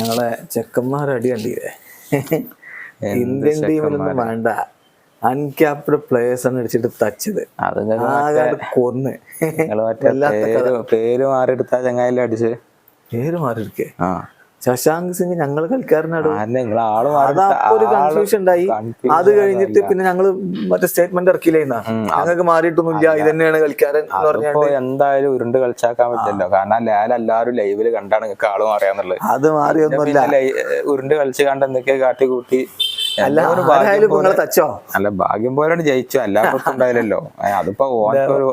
ഞങ്ങളെ ചെക്കന്മാരടി കണ്ടില്ലേ? ഇന്ത്യൻ ടീമിലൊന്നും വേണ്ട. അൺക്യാപ്ഡ് പ്ലേയേഴ്സ് ആണ് അടിച്ചിട്ട് തച്ചത്. കൊന്ന്. പേര് പേര് എടുത്താ ചങ്ങായില്ലേ അടിച്ച് പേര് മാറിയിരിക്കേ ആ. ശശാങ്ക് സിംഗ് ഞങ്ങൾ കളിക്കാരനാണ്. ഒരു കൺഫ്യൂഷൻ ഉണ്ടായി. അത് കഴിഞ്ഞിട്ട് പിന്നെ ഞങ്ങൾ മറ്റേ സ്റ്റേറ്റ്മെന്റ് ഇറക്കില്ലേന്നാ ഞങ്ങൾക്ക് മാറിയിട്ടൊന്നുമില്ല ഇത് തന്നെയാണ് കളിക്കാരൻ എന്ന് എന്തായാലും ഉരുണ്ട് കളിച്ചാക്കാൻ പറ്റില്ലല്ലോ. കാരണം ലാൽ എല്ലാവരും ലൈവിൽ കണ്ടാണ് നിങ്ങൾക്ക് ആൾ മാറിയാന്നുള്ളത് അത് മാറിയൊന്നുമില്ല. ഉരുണ്ട് കളിച്ച് കണ്ട് എന്തൊക്കെയാ കാട്ടി കൂട്ടി. അല്ല ഭാഗ്യം പോലെയാണ് ജയിച്ചു എല്ലാവർക്കും ഉണ്ടായില്ലല്ലോ അതിപ്പോ ഓനൊരു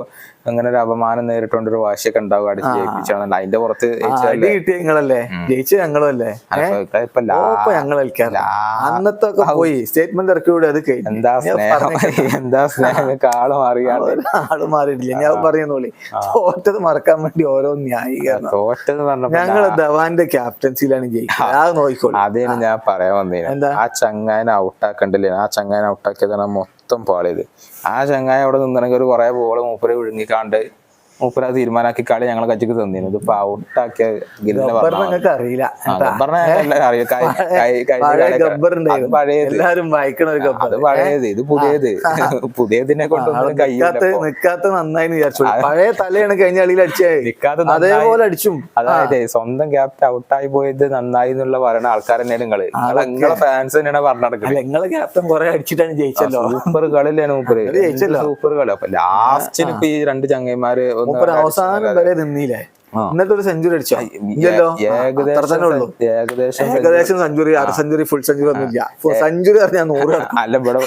അങ്ങനെ ഒരു അപമാനം നേരിട്ടുകൊണ്ട് ഒരു വാശിയൊക്കെ ഉണ്ടാവും അടിച്ച് ജയിപ്പിച്ചാണല്ലോ അതിന്റെ പുറത്ത് അടി കിട്ടിയ നിങ്ങളല്ലേ? ജയിച്ച ഞങ്ങളല്ലേ അന്നത്തെ ഒക്കെ പോയി. സ്റ്റേറ്റ്മെന്റ് ഇറക്കി കൂടെ അത് എന്താ സ്നേഹം? എന്താ സ്നേഹം? ആൾ മാറിയാണ് ആൾ മാറിയിട്ടില്ല. ഞാൻ പറയുന്നോളി തോറ്റത് മറക്കാൻ വേണ്ടി ഓരോ ന്യായീകരണം. തോറ്റെന്ന് പറഞ്ഞപ്പോ ഞങ്ങൾ ധവാന്റെ ക്യാപ്റ്റൻസിയിലാണ് ജയിക്കുന്നത് അത് നോക്കിക്കോളൂ. അതേ ഞാൻ പറയാൻ വന്നേ? ആ ചങ്ങായനെ ഔട്ടാക്കണ്ടില്ലേ ആ ചങ്ങായനെ ഔട്ടാക്കിയതാണ് മൊത്തം പാളിയത്. ആ ചങ്ങായി അവിടെ നിന്നെങ്കിൽ ഒരു കുറെ ബോൾ മൂപ്പര് വിഴുങ്ങിക്കാണ്ട് മൂപ്പര് അത് തീരുമാനാക്കി കളി ഞങ്ങളെ കച്ചിക്ക് തന്നിരുന്നു. ഇതിപ്പോ ഔട്ടാക്കിയ അറിയില്ല. അത് പഴയത്. ഇത് പുതിയത്. പുതിയതിനെ കൊണ്ടൊന്നും നിക്കാത്ത നന്നായി വിചാരിച്ചു. പഴയ തലയാണ് കഴിഞ്ഞ കളിയിൽ അടിച്ചത്. അതേപോലെ അടിച്ചും. അതായത് സ്വന്തം ക്യാപ്റ്റൻ ഔട്ടായി പോയത് നന്നായി എന്നുള്ള പറയുന്ന ആൾക്കാർ തന്നെയാണ് നിങ്ങൾ നിങ്ങളെ ഫാൻസ് തന്നെയാണ് പറഞ്ഞിടക്കുന്നത് നിങ്ങൾ ക്യാപ്റ്റൻ കുറെ അടിച്ചിട്ടാണ് ജയിച്ചല്ലോ. സൂപ്പർ കളിയിലാണ് മൂപ്പര്. സൂപ്പർ കളി. അപ്പൊ ലാസ്റ്റിന് ഇപ്പൊ ഈ രണ്ട് ചങ്ങന്മാര് മൂപ്പര് അവസാനം വരെ നിന്നില്ലേ? എന്നിട്ട് ഒരു സെഞ്ചുറി അടിച്ചോ? ഇല്ലല്ലോ? അത്ര തന്നെ ഉള്ളൂ. ഏകദേശം സെഞ്ചുറി അര സെഞ്ചുറി ഫുൾ സെഞ്ചുറി ഒന്നും ഇല്ല സെഞ്ചുറി പറഞ്ഞാൽ നൂറ് അല്ല ഇവിടെ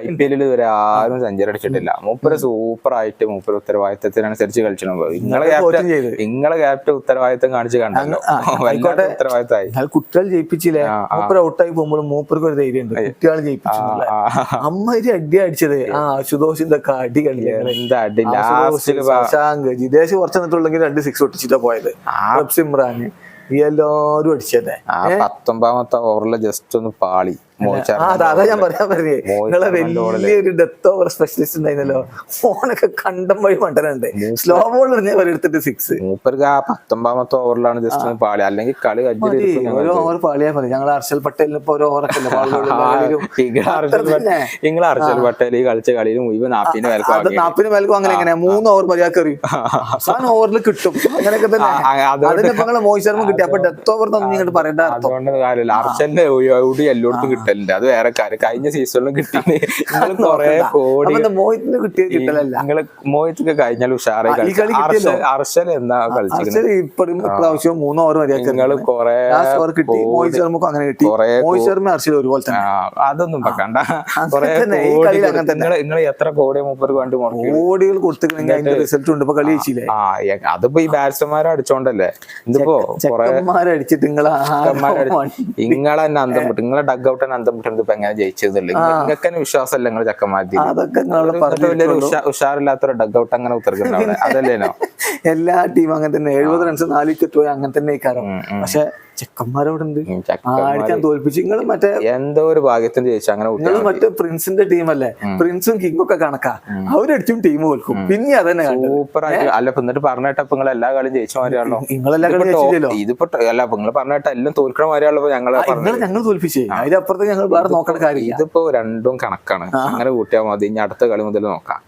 ഐ പി എല്ലിൽ ഇതുവരെ ആരും സെഞ്ചുറി അടിച്ചിട്ടില്ല. മൂപ്പര് സൂപ്പർ ആയിട്ട് മൂപ്പര് ഉത്തരവാദിത്തത്തിനനുസരിച്ച് കളിച്ചു നിങ്ങളെ ക്യാപ്റ്റൻ നിങ്ങളെ ക്യാപ്റ്റൻ ഉത്തരവാദിത്തം കാണിച്ച് കണ്ടോട്ടെ ഉത്തരവാദിത്തമായി. കുട്ടികൾ ജയിപ്പിച്ചില്ലേ? മൂപ്പർ ഔട്ടായി പോകുമ്പോൾ മൂപ്പർക്ക് ഒരു ധൈര്യം ഉണ്ട്. കുട്ടികൾ ജയിപ്പിച്ചു എന്നുള്ള. ആ, അമ്മാതിരി അടി അടിച്ചത്. ആ അശുതോഷിന്റെ ഒക്കെ അടി കളിയാണ് എന്താ അടി? ജിതേഷ് കുറച്ച് നിന്നിട്ടുള്ളെങ്കിൽ രണ്ട് സിക്സ് ഒട്ടിച്ചിട്ടാ പോയത്. റബ് സിമ്രാന് ഈ എല്ലാരും അടിച്ചതേ ആ പത്തൊമ്പതാമത്തെ ഓവറിൽ ജസ്റ്റ് ഒന്ന് പാളി. അതാ ഞാൻ പറയാൻ പറഞ്ഞേ നിങ്ങളെ വലിയൊരു ഡെത്ത് ഓവർ സ്പെഷ്യലിസ്റ്റ് ഉണ്ടായിരുന്നല്ലോ. ഫോണൊക്കെ കണ്ടം വഴി മണ്ടനുണ്ട്. സ്ലോ ബോൾ എറിഞ്ഞ എടുത്തിട്ട് സിക്സ് മൂപ്പർക്ക് ആ പത്തൊമ്പതാമത്തെ ഓവറിലാണ് ജസ്റ്റ് പാളി. അല്ലെങ്കിൽ കളി ഒരു ഓവർ പാളിയാ മതി. ഞങ്ങൾ ഹർഷൽ പട്ടേലിന് ഇപ്പൊ ഒരു ഓവറൊക്കെ. നിങ്ങൾ അർജൽ പട്ടേൽ ഈ കളിച്ച കളിയിൽ മുഴുവൻ നാപ്പിന് നാപ്പിന് മേൽക്കും അങ്ങനെ എങ്ങനെ മൂന്ന് ഓവർ മര്യാദ എറിയും അവസാനം ഓവറിൽ കിട്ടും. അങ്ങനെയൊക്കെ തന്നെ. അതിന് ഇപ്പൊ നിങ്ങളെ മോഹിത് ശർമ്മ കിട്ടി. അപ്പൊ ഡെത്ത് ഓവർ പറയേണ്ട അതുകൊണ്ട് കാര്യമില്ല. എല്ലായിടത്തും കിട്ടലുണ്ട് അത് വേറെ കാര്യം. കഴിഞ്ഞ സീസണിലും കിട്ടി നിങ്ങൾ കൊറേ കോടി മോഹിത്തിന് കിട്ടിയത് കിട്ടലല്ല? നിങ്ങൾ മോഹിത്തൊക്കെ കഴിഞ്ഞാൽ ഉഷാറായി. അർഷൽ എന്നാ ഇപ്പോഴും മൂന്ന് ഓവർ മര്യാദയ്ക്ക് നിങ്ങൾ കൊറേ ലാസ്റ്റ് ഓവർ കിട്ടി. മോഹിത് ശർമ്മക്കും അങ്ങനെ കിട്ടി. കൊറേ മോഹിത് ശർമ്മ ഹർഷൽ ഒരുപോലെ തന്നെ. അതൊന്നും വെക്കണ്ട കൊറേ. നിങ്ങൾ എത്ര കോടി വേണ്ടി മുടക്കി കോടികൾ കൊടുത്തിട്ടുണ്ടെങ്കിൽ അതിന്റെ റിസൾട്ട് ഉണ്ട്. ഇപ്പൊ കളി അതിപ്പോ ഈ ബാറ്റ്സ്മാരെ അടിച്ചോണ്ടല്ലേ? ഇതിപ്പോ ചെക്കന്മാരടിച്ചിട്ട് നിങ്ങൾ അന്തം വിട്ട്. നിങ്ങളെ ഡഗ് ഔട്ട് തന്നെ അന്തം വിട്ടത് ഇപ്പൊ എങ്ങനെ ജയിച്ചതല്ലേ നിങ്ങൾക്ക് തന്നെ വിശ്വാസമല്ല നിങ്ങൾ അതൊക്കെ ഉഷാ- ഉഷാറില്ലാത്തൊരു ഡഗ് ഔട്ട് അങ്ങനെ ഉത്തരക്കുന്നുണ്ടാവും അതല്ലേനോ എല്ലാ ടീമും അങ്ങനെ തന്നെ. എഴുപത് റൺസ് നാല് വിക്കറ്റ് പോയി അങ്ങനെ തന്നെ കാരണം പക്ഷെ ചെക്കന്മാരോട് ഉണ്ട് ചക്കന്മാര്. തോൽപ്പിച്ചു നിങ്ങൾ മറ്റേ എന്തോ ഒരു ഭാഗ്യത്തിന് ജയിച്ചു. അങ്ങനെ നിങ്ങൾ മറ്റേ പ്രിൻസിന്റെ ടീമല്ലേ പ്രിൻസും കിങ്ങും ഒക്കെ കണക്കാ. അവരടിച്ചും ടീം തോൽക്കും. പിന്നെ അതന്നെ സൂപ്പർ ആയിട്ട്. അല്ല എന്നിട്ട് പറഞ്ഞിട്ടപ്പോ നിങ്ങൾ എല്ലാ കളിയും ജയിച്ച മാതിരിയാണല്ലോ. നിങ്ങളെല്ലാം കളി ജയിച്ചില്ലല്ലോ. ഇതിപ്പോ ട- അല്ല നിങ്ങൾ പറഞ്ഞിട്ട് എല്ലാം തോൽക്കണ മാതിരിയാണല്ലോ ഞങ്ങൾ ഞങ്ങൾ തോൽപ്പിച്ചേ. അതിനപ്പുറത്ത് ഞങ്ങൾ വേറെ നോക്കണ കാര്യം ഇതിപ്പോ രണ്ടും കണക്കാണ്. അങ്ങനെ കൂട്ടിയാൽ മതി. ഇനി അടുത്ത കളി മുതൽ നോക്കാം.